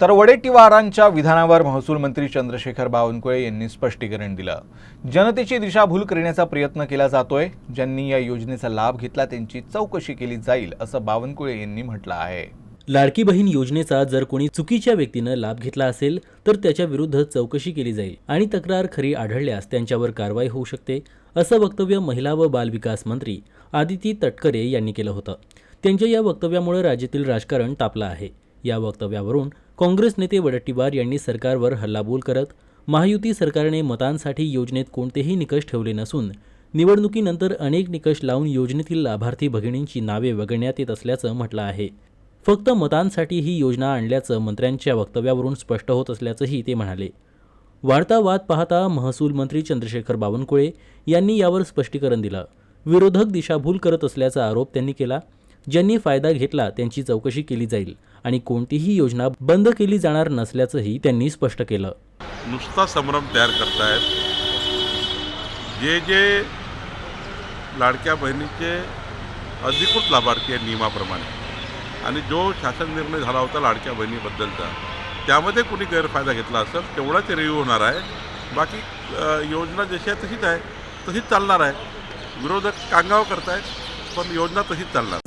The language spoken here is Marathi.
तर वडेट्टीवारांच्या विधानावर महसूल मंत्री चंद्रशेखर बावनकुळे यांनी स्पष्टीकरण दिलं. जनतेची दिशाभूल करण्याचा प्रयत्न केला जातोय. ज्यांनी या योजनेचा लाभ घेतला त्यांची चौकशी केली जाईल असं बावनकुळे यांनी म्हटलं आहे. लाडकी बहीण योजनेचा जर कोणी चुकीच्या व्यक्तीनं लाभ घेतला असेल तर त्याच्या विरुद्ध चौकशी केली जाईल आणि तक्रार खरी आढळल्यास त्यांच्यावर कारवाई होऊ शकते असं वक्तव्य महिला व बालविकास मंत्री आदिती तटकरे यांनी केलं होतं. त्यांच्या या वक्तव्यामुळे राज्यातील राजकारण तापलं आहे. या वक्तव्यावरून काँग्रेस नेते वडट्टीवार यांनी सरकारवर हल्लाबोल करत महायुती सरकारने मतांसाठी योजनेत कोणतेही निकष ठेवले नसून निवडणुकीनंतर अनेक निकष लावून योजनेतील लाभार्थी भगिनींची नावे वगळण्यात येत असल्याचं म्हटलं आहे. फक्त मतांसाठी ही योजना आणल्याचं मंत्र्यांच्या वक्तव्यावरून स्पष्ट होत असल्याचंही ते म्हणाले. वाढता वाद पाहता महसूल मंत्री चंद्रशेखर बावनकुळे यांनी यावर स्पष्टीकरण दिलं. विरोधक दिशाभूल करत असल्याचा आरोप त्यांनी केला. ज्यांनी फायदा घेतला त्यांची चौकशी केली जाईल आणि कोणतीही योजना बंद केली जाणार नसल्याचंही त्यांनी स्पष्ट केलं. नुसता संभ्रम तयार करतायत. जे जे लाडक्या बहिणीचे अधिकृत लाभार्थी आहे नियमाप्रमाणे आणि जो शासन निर्णय झाला होता लाडक्या बहिणीबद्दलचा त्यामध्ये कुणी गैरफायदा घेतला असेल तेवढाच रिव्ह्यू होणार आहे. बाकी योजना जशी आहे तशीच आहे तशीच चालणार आहे. विरोधक कांगाव करतायत पण योजना तशीच चालणार.